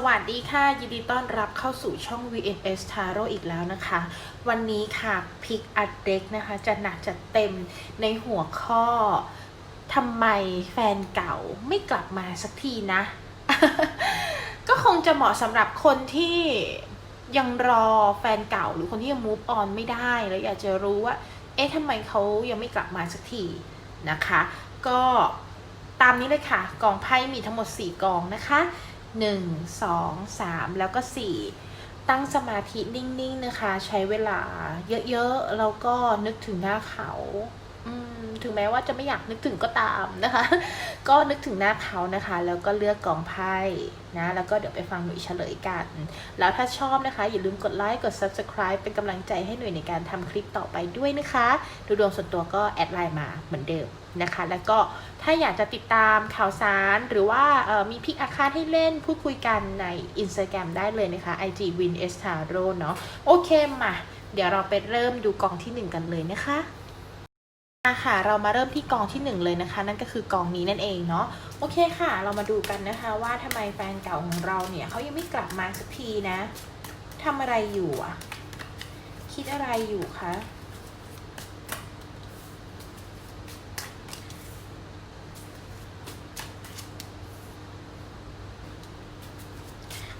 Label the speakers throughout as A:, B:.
A: สวัสดีค่ะ ยินดีต้อนรับเข้าสู่ช่อง VNS Tarot อีกแล้วนะคะ วันนี้ค่ะพิกอัดเด็กนะคะ จะหนักจัดเต็มในหัวข้อทำไมแฟนเก่าไม่กลับมาสักทีนะ ก็คงจะเหมาะสำหรับคนที่ยังรอแฟนเก่าหรือคนที่ยัง move on ไม่ได้ แล้วอยากจะรู้ว่า เอ๊ะทำไมเขายังไม่กลับมาสักทีนะคะ ก็ตามนี้เลยค่ะ กองไพ่มีทั้งหมด 4 กองนะคะ 1 2 3 แล้วก็ 4 ตั้งสมาธินิ่งๆนะคะ ใช้เวลาเยอะๆ แล้วก็นึกถึงหน้าเขา ถึงแม้ว่าจะไม่อยากนึกถึงก็ตามนะคะ ก็นึกถึงหน้าเขานะคะ แล้วก็เลือกกองไพ่นะ แล้วก็เดี๋ยวไปฟังหน่วยเฉลยกัน แล้วถ้าชอบนะคะ อย่าลืมกดไลค์ กด subscribe เป็นกำลังใจให้หน่วยในการทำคลิปต่อไปด้วยนะคะ ดูดวงส่วนตัวก็แอดไลน์มาเหมือนเดิมนะคะ แล้วก็ถ้าอยากจะติดตามข่าวสารหรือว่ามีพิกอาคาให้เล่นพูดคุยกันใน Instagram ได้เลยนะคะ IG Win e s t a r o เนาะโอเคมา เดี๋ยวเราไปเริ่มดูกองที่ 1 กันเลยนะคะ มาค่ะเรามาเริ่มที่กองที่ 1 เลยนะคะ นั่นก็คือกองนี้นั่นเองเนาะโอเคค่ะ เรามาดูกันนะคะว่าทำไมแฟนเก่าของเราเนี่ยเขายังไม่กลับมาสักทีนะทำอะไรอยู่อะคิดอะไรอยู่คะ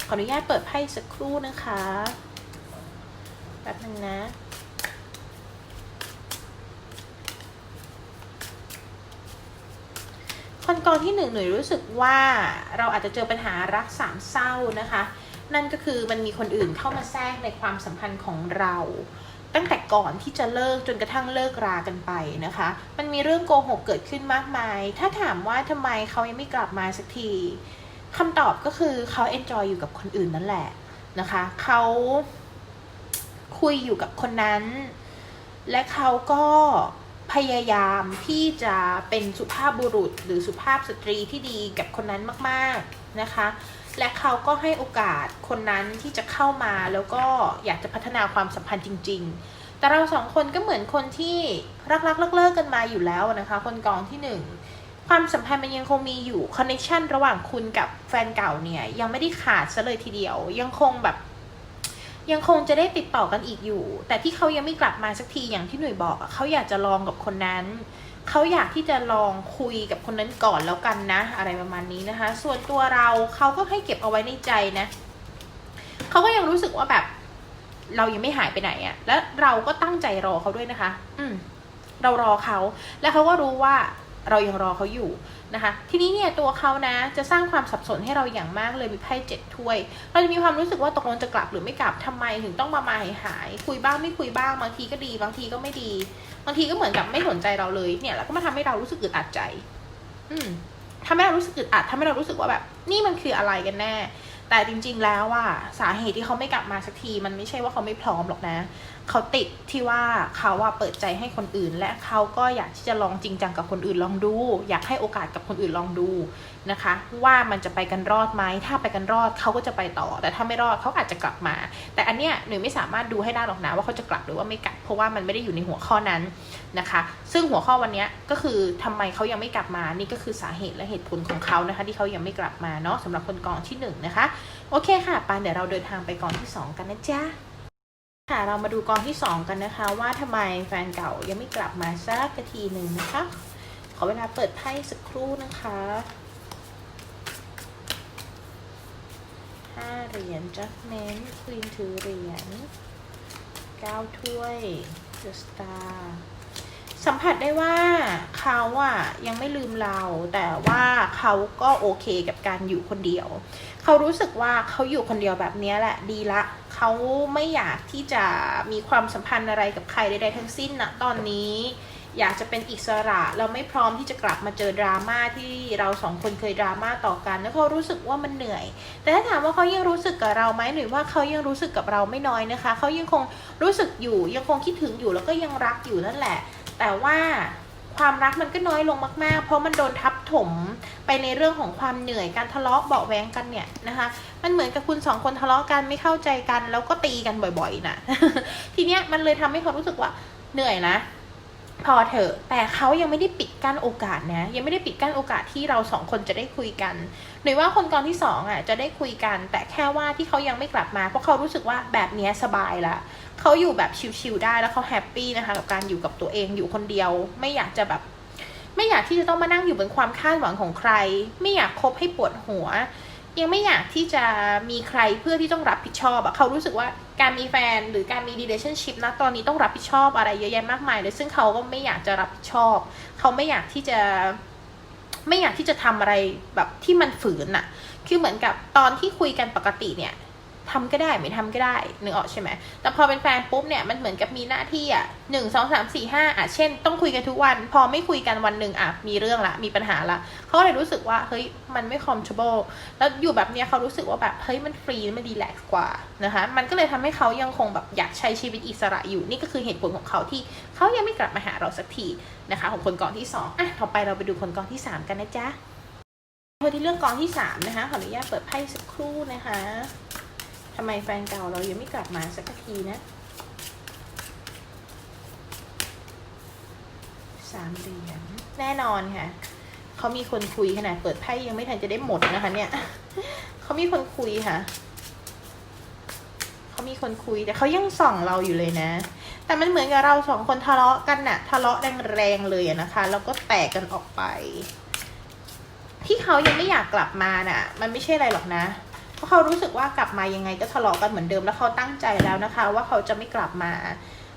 A: ขออนุญาตเปิดไพ่สักครู่นะคะแป๊บนึงนะ คน กองที่หนึ่งหน่ยรู้สึกว่าเราอาจจะเจอปัญหารักสามเศร้านะคะ นั่นก็คือมันมีคนอื่นเข้ามาแทรกในความสัมพันธ์ของเรา ตั้งแต่ก่อนที่จะเลิกจนกระทั่งเลิกรากันไปนะคะ มันมีเรื่องโกหกเกิดขึ้นมากมาย ถ้าถามว่าทำไมเขายังไม่กลับมาสักทีคำตอบก็คือเขาเอนจอยอยู่กับคนอื่นนั่นแหละนะคะเขาคุยอยู่กับคนนั้น และเขาก็ พยายามที่จะเป็นสุภาพบุรุษหรือสุภาพสตรีที่ดีกับคนนั้นมากๆนะคะ และเขาก็ให้โอกาสคนนั้นที่จะเข้ามาแล้วก็อยากจะพัฒนาความสัมพันธ์จริง ๆ แต่เราสองคนก็เหมือนคนที่รักๆเลิกๆกันมาอยู่แล้วนะคะ คนกองที่หนึ่งความสัมพันธ์มันยังคงมีอยู่คอนเน t ชันระหว่างคุณกับแฟนเก่าเนี่ยยังไม่ได้ขาดซะเลยทีเดียว ยังคงแบบ ยังคงจะได้ติดต่อกันอีกอยู่ แต่ที่เขายังไม่กลับมาสักทีอย่างที่หน่วยบอกเขาอยากจะลองกับคนนั้น เขาอยากที่จะลองคุยกับคนนั้นก่อนแล้วกันนะ อะไรประมาณนี้นะคะ ส่วนตัวเราเขาก็ให้เก็บเอาไว้ในใจนะเขาก็ยังรู้สึกว่าแบบ เรายังไม่หายไปไหนอะแล้วเราก็ตั้งใจรอเขาด้วยนะคะ อืมเรารอเขา และเขาก็รู้ว่า เรายังรอเขาอยู่นะคะ ทีนี้เนี่ยตัวเขานะจะสร้างความสับสนให้เราอย่างมากเลยมีไพ่เจ็ดถ้วย เราจะมีความรู้สึกว่าตกลงจะกลับหรือไม่กลับทำไมถึงต้องมามาหายหายคุยบ้างไม่คุยบ้างบางทีก็ดี บางทีก็ไม่ดี บางทีก็เหมือนกับไม่สนใจเราเลยเนี่ยแล้วก็มาทำให้เรารู้สึกอึดอัดใจ อืมทำให้เรารู้สึกอึดอัดทำให้เรารู้สึกว่าแบบ นี่มันคืออะไรกันแน่ แต่จริง ๆ แล้วว่าสาเหตุที่เขาไม่กลับมาสักที มันไม่ใช่ว่าเขาไม่พร้อมหรอกนะ เขาติดที่ว่าเขาว่าเปิดใจให้คนอื่น และเขาก็อยากที่จะลองจริงจังกับคนอื่นลองดู อยากให้โอกาสกับคนอื่นลองดู นะคะ ว่ามันจะไปกันรอดไหมถ้าไปกันรอดเขาก็จะไปต่อ แต่ถ้าไม่รอดเขาอาจจะกลับมา แต่อันเนี้ยหนูไม่สามารถดูให้ได้หรอกนะว่าเขาจะกลับหรือว่าไม่กลับ เพราะว่ามันไม่ได้อยู่ในหัวข้อนั้นนะคะ ซึ่งหัวข้อวันนี้ก็คือทำไมเขายังไม่กลับมานี่ก็คือสาเหตุและเหตุผลของเขานะคะ ที่เขายังไม่กลับมาเนาะสำหรับคนกองที่หนึ่งนะคะโอเคค่ะปานเดี๋ยวเราเดินทางไปกองที่สองกันนะจ๊ะค่ะเรามาดูกองที่ 2 กันนะคะ ว่าทำไมแฟนเก่ายังไม่กลับมาสักทีหนึ่งนะคะขอเวลาเปิดไพ่สักครู่นะคะ ห้าเหรียญจัสเมนควีนถือเหรียญเก้าถ้วยเดอะสตาร์สัมผัสได้ว่าเขาอะยังไม่ลืมเรา แต่ว่าเขาก็โอเคกับการอยู่คนเดียว เขารู้สึกว่าเขาอยู่คนเดียวแบบนี้แหละดีละ เขาไม่อยากที่จะมีความสัมพันธ์อะไรกับใครใดๆทั้งสิ้นนะตอนนี้ อยากจะเป็นอิสระ เราไม่พร้อมที่จะกลับมาเจอดราม่าที่เราสองคนเคยดราม่าต่อกัน แล้วเขารู้สึกว่ามันเหนื่อย แต่ถ้าถามว่าเขายังรู้สึกกับเราไหมหรือว่าเขายังรู้สึกกับเราไม่น้อยนะคะ เขายังคงรู้สึกอยู่ ยังคงคิดถึงอยู่แล้วก็ยังรักอยู่นั่นแหละ แต่ว่าความรักมันก็น้อยลงมาก ๆ เพราะมันโดนทับถมไปในเรื่องของความเหนื่อยการทะเลาะเบาแวงกันเนี่ยนะคะ มันเหมือนกับคุณสองคนทะเลาะกันไม่เข้าใจกัน แล้วก็ตีกันบ่อย ๆนะทีเนี้ยมันเลยทำให้เขารู้สึกว่าเหนื่อยนะ พอเถอะ แต่เขายังไม่ได้ปิดกั้นโอกาสนะ ยังไม่ได้ปิดกั้นโอกาสที่เราสองคนจะได้คุยกันหรือว่าคนกรที่สองอะจะได้คุยกัน แต่แค่ว่าที่เขายังไม่กลับมา เพราะเขารู้สึกว่าแบบนี้สบายละเขาอยู่แบบชิลๆได้แล้วเขาแฮปปี้นะคะกับการอยู่กับตัวเองอยู่คนเดียว ไม่อยากจะแบบ ไม่อยากที่จะต้องมานั่งอยู่บนความคาดหวังของใคร ไม่อยากคบให้ปวดหัว ยังไม่อยากที่จะมีใครเพื่อที่ต้องรับผิดชอบอะเขารู้สึกว่าการมีแฟนหรือการมี relationship นะตอนนี้ต้องรับผิดชอบอะไรเยอะแยะมากมายเลยซึ่งเขาก็ไม่อยากจะรับผิดชอบ เขาไม่อยากที่จะไม่อยากที่จะทำอะไรแบบที่มันฝืนอะคือเหมือนกับตอนที่คุยกันปกติเนี่ย ทำก็ได้ไม่ทำก็ได้นึกออกใช่ไหมแต่พอเป็นแฟนปุ๊บเนี่ยมันเหมือนกับมีหน้าที่อะหนึ่งสองสามสี่ห้าอะเช่น ต้องคุยกันทุกวัน พอไม่คุยกันวันหนึ่งอะมีเรื่องละมีปัญหาละเขาเลยรู้สึกว่าเฮ้ยมันไม่ comfortable แล้วอยู่แบบเนี้ยเขารู้สึกว่าแบบเฮ้ยมันฟรีมันดีแลกซ์กว่านะคะมันก็เลยทำให้เขายังคงแบบอยากใช้ชีวิตอิสระอยู่นี่ก็คือเหตุผลของเขาที่เขายังไม่กลับมาหาเราสักทีนะคะของคนกองที่สองอะต่อไปเราไปดูคนกองที่สามกันนะจ๊ะคนที่เลือกกองที่สามนะคะขออนุญาตเปิดไพ่สักครู่นะคะ ทำไมแฟนเก่าเรายังไม่กลับมาสักทีนะสามเหรียญแน่นอนค่ะเขามีคนคุยขนาดเปิดไพ่ยังไม่ทันจะได้หมดนะคะ เนี่ยเขามีคนคุยค่ะเขามีคนคุยแต่เขายังส่องเราอยู่เลยนะ แต่มันเหมือนกับเราสองคนทะเลาะกันน่ะ ทะเลาะแรงๆเลยนะคะ แล้วก็แตกกันออกไป ที่เขายังไม่อยากกลับมาน่ะ มันไม่ใช่อะไรหรอกนะ ราะเขารู้สึกว่ากลับมายังไงก็ทะเลาะกันเหมือนเดิมแล้วเขาตั้งใจแล้วนะคะ ว่าเขาจะไม่กลับมา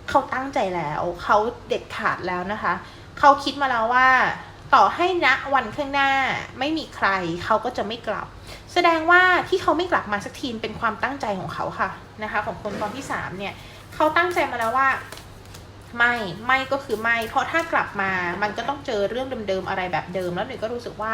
A: เขาตั้งใจแล้วเขาเด็ดขาดแล้วนะคะ เขาคิดมาแล้วว่า ต่อให้ณวันข้างหน้าไม่มีใครเขาก็จะไม่กลับ แสดงว่าที่เขาไม่กลับมาสักทีเป็นความตั้งใจของเขาค่ะนะคะ ของคนตอนที่สามเนี่ยเขาตั้งใจมาแล้วว่าไม่ไม่ก็คือไม่ เพราะถ้ากลับมามันก็ต้องเจอเรื่องเดิมๆอะไรแบบเดิม แล้วหนูก็รู้สึกว่า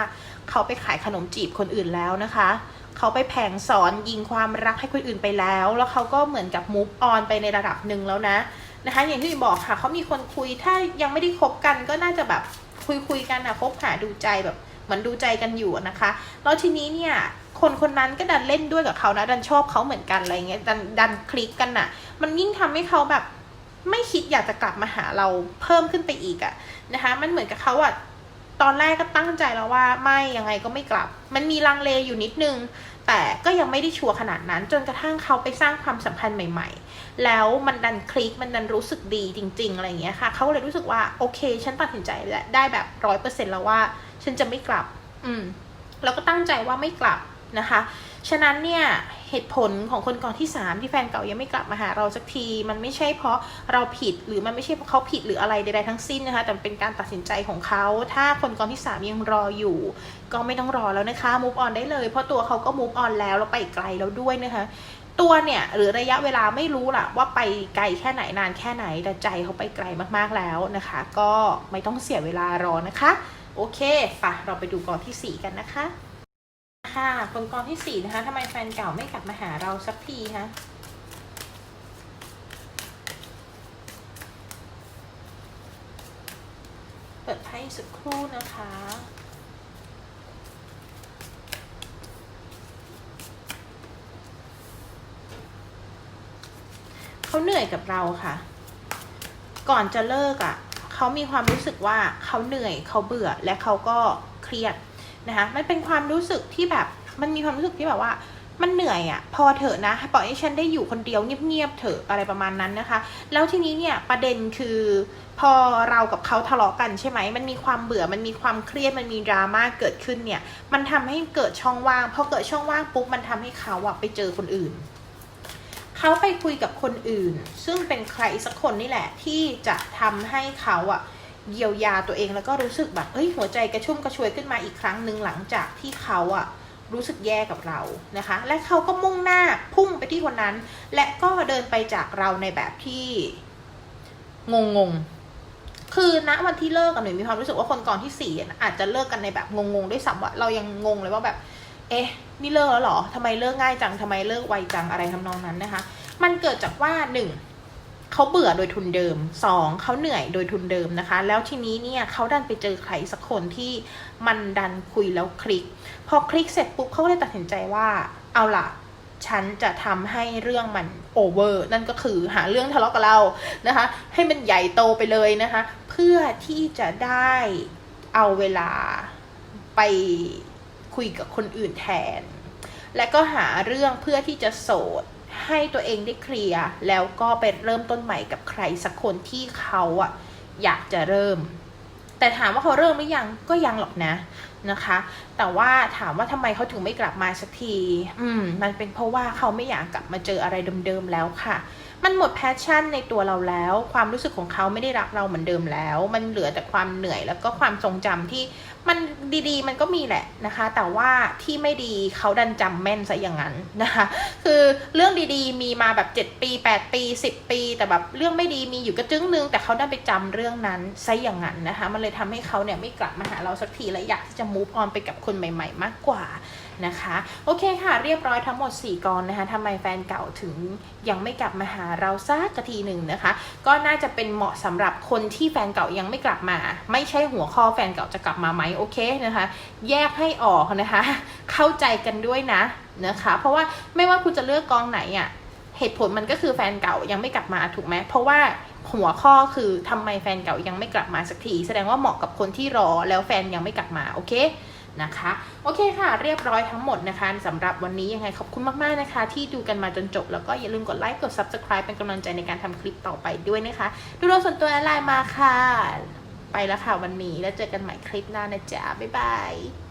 A: เขาไปขายขนมจีบคนอื่นแล้วนะคะ เขาไปแผงสอนยิงความรักให้คนอื่นไปแล้ว แล้วเขาก็เหมือนกับมูฟออนไปในระดับหนึ่งแล้วนะนะคะอย่างที่บอกค่ะเขามีคนคุยถ้ายังไม่ได้คบกันก็น่าจะแบบคุยคุยกันนะคบหาดูใจแบบเหมือนดูใจกันอยู่นะคะแล้วทีนี้เนี่ยคนคนนั้นก็ดันเล่นด้วยกับเขานะดันชอบเขาเหมือนกันอะไรเงี้ยดันดันคลิกกันน่ะ มันยิ่งทำให้เขาแบบไม่คิดอยากจะกลับมาหาเราเพิ่มขึ้นไปอีกอะนะคะมันเหมือนกับเขาอะ ตอนแรกก็ตั้งใจแล้วว่าไม่ยังไงก็ไม่กลับ มันมีลังเลอยู่นิดนึง แต่ก็ยังไม่ได้ชัวร์ขนาดนั้น จนกระทั่งเขาไปสร้างความสัมพันธ์ใหม่ ๆ แล้วมันดันคลิกมันดันรู้สึกดีจริง ๆ อะไรอย่างเงี้ยค่ะ เขาเลยรู้สึกว่าโอเค ฉันตัดสินใจแล้วได้แบบร้อยเปอร์เซ็นต์แล้วว่า ฉันจะไม่กลับ อืม แล้วก็ตั้งใจว่าไม่กลับ นะคะ ฉะนั้นเนี่ยเหตุผลของคนก่อนที่ 3 ที่แฟนเก่ายังไม่กลับมาหาเราสักที มันไม่ใช่เพราะเราผิดหรือมันไม่ใช่เพราะเขาผิดหรืออะไรใดๆทั้งสิ้นนะคะ แต่เป็นการตัดสินใจของเขาถ้าคนก่อนที่ 3 ยังรออยู่ ก็ไม่ต้องรอแล้วนะคะ move on ได้เลยเพราะตัวเขาก็ move on แล้วแล้วไปไกลแล้วด้วยนะคะตัวเนี่ยหรือระยะเวลาไม่รู้ล่ะว่าไปไกลแค่ไหนนานแค่ไหนแต่ใจเขาไปไกลมากๆแล้วนะคะ ก็ไม่ต้องเสียเวลารอนะคะ โอเคปะเราไปดูกองทีสี่4 กันนะคะ ค่ะคนกองที่สี่นะคะทำไมแฟนเก่าไม่กลับมาหาเราสักทีคะเปิดไพ่สักครู่นะคะเขาเหนื่อยกับเราค่ะ ก่อนจะเลิกอะ่ะ เขามีความรู้สึกว่าเขาเหนื่อยเขาเบื่อและเขาก็เครียด นะคะมันเป็นความรู้สึกที่แบบมันมีความรู้สึกที่แบบว่ามันเหนื่อยอะ่ะพอเถอะนะปล่อยให้ฉันได้อยู่คนเดียวเงียบๆเถอะอะไรประมาณนั้นนะคะ แล้วทีนี้เนี่ยประเด็นคือพอเรากับเขาทะเลาะกันใช่ไหมมันมีความเบื่อมันมีความเครียดมันมีดราม่าเกิดขึ้นเนี่ย มันทำให้เกิดช่องว่างพอเกิดช่องว่างปุ๊บมันทำให้เขาอะไปเจอคนอื่นเขาไปคุยกับคนอื่น ซึ่งเป็นใครสักคนนี่แหละที่จะทำให้เขาอะ เยียวยาตัวเองแล้วก็รู้สึกแบบเอ้ยหัวใจกระชุ่มกระชวยขึ้นมาอีกครั้งหนึ่งหลังจากที่เขาอะรู้สึกแย่กับเรานะคะ และเขาก็มุ่งหน้าพุ่งไปที่คนนั้น และก็เดินไปจากเราในแบบที่งงงๆคือณวันที่เลิกกันหนูมีความรู้สึกว่าคนก่อนที่สี่อาจจะเลิกกันในแบบงงๆด้วยซ้ำว่าเรายังงงเลยว่าแบบ เอ๊ะนี่เลิกแล้วหรอทำไมเลิกง่ายจังทำไมเลิกไวจังอะไรทำนองนั้นนะคะ มันเกิดจากว่าหนึ่ง เขาเบื่อโดยทุนเดิมสองเขาเหนื่อยโดยทุนเดิมนะคะ แล้วทีนี้เนี่ยเขาดันไปเจอใครสักคนที่มันดันคุยแล้วคลิก พอคลิกเสร็จปุ๊บเขาก็เลยตัดสินใจว่า เอาล่ะ ฉันจะทำให้เรื่องมันโอเวอร์นั่นก็คือหาเรื่องทะเลาะกับเรานะคะ ให้มันใหญ่โตไปเลยนะคะ เพื่อที่จะได้เอาเวลาไปคุยกับคนอื่นแทน และก็หาเรื่องเพื่อที่จะโสด ให้ตัวเองได้เคลียร์แล้วก็ไปเริ่มต้นใหม่กับใครสักคนที่เขาอะอยากจะเริ่ม แต่ถามว่าเขาเริ่มหรือยังก็ยังหรอกนะนะคะ แต่ว่าถามว่าทำไมเขาถึงไม่กลับมาสักที อืม มันเป็นเพราะว่าเขาไม่อยากกลับมาเจออะไรเดิมๆแล้วค่ะ มันหมดแพชชั่นในตัวเราแล้ว ความรู้สึกของเขาไม่ได้รักเราเหมือนเดิมแล้ว มันเหลือแต่ความเหนื่อยแล้วก็ความทรงจำที่มันดีๆ มันก็มีแหละนะคะ แต่ว่าที่ไม่ดีเขาดันจำแม่นซะอย่างนั้นนะคะ คือเรื่องดีๆ มีมาแบบ 7 ปี 8 ปี 10 ปี แต่แบบเรื่องไม่ดีมีอยู่กระจึ้งนึง แต่เขาดันไปจำเรื่องนั้นซะอย่างนั้นนะคะ มันเลยทำให้เขาเนี่ยไม่กลับมาหาเราสักทีและอยากที่จะ move on ไปกับคนใหม่ ๆ มากกว่า นะคะ โอเคค่ะเรียบร้อยทั้งหมด 4กรนะคะทำไมแฟนเก่าถึงยังไม่กลับมาหาเราสักทีหนึ่งนะคะ ก็น่าจะเป็นเหมาะสำหรับคนที่แฟนเก่ายังไม่กลับมา ไม่ใช่หัวข้อแฟนเก่าจะกลับมาไหมโอเคนะคะ แยกให้ออกนะคะ เข้าใจกันด้วยนะนะคะ เพราะว่าไม่ว่าคุณจะเลือกกองไหนอะ่ะเหตุผลมันก็คือแฟนเก่ายังไม่กลับมาถูกไหมเพราะว่าหัวข้อคือทำไมแฟนเก่ายังไม่กลับมาสักที แสดงว่าเหมาะกับคนที่รอแล้วแฟนยังไม่กลับมาโอเค นะคะ โอเคค่ะ เรียบร้อยทั้งหมดนะคะสำหรับวันนี้ยังไงขอบคุณมากๆนะคะ ที่ดูกันมาจนจบ แล้วก็อย่าลืมกดไลค์กด subscribe เป็นกำลังใจในการทำคลิปต่อไปด้วยนะคะ ดูดวงส่วนตัวและไลน์มาค่ะ ไปแล้วค่ะวันนี้แล้วเจอกันใหม่คลิปหน้านะจ๊ะบ๊ายบาย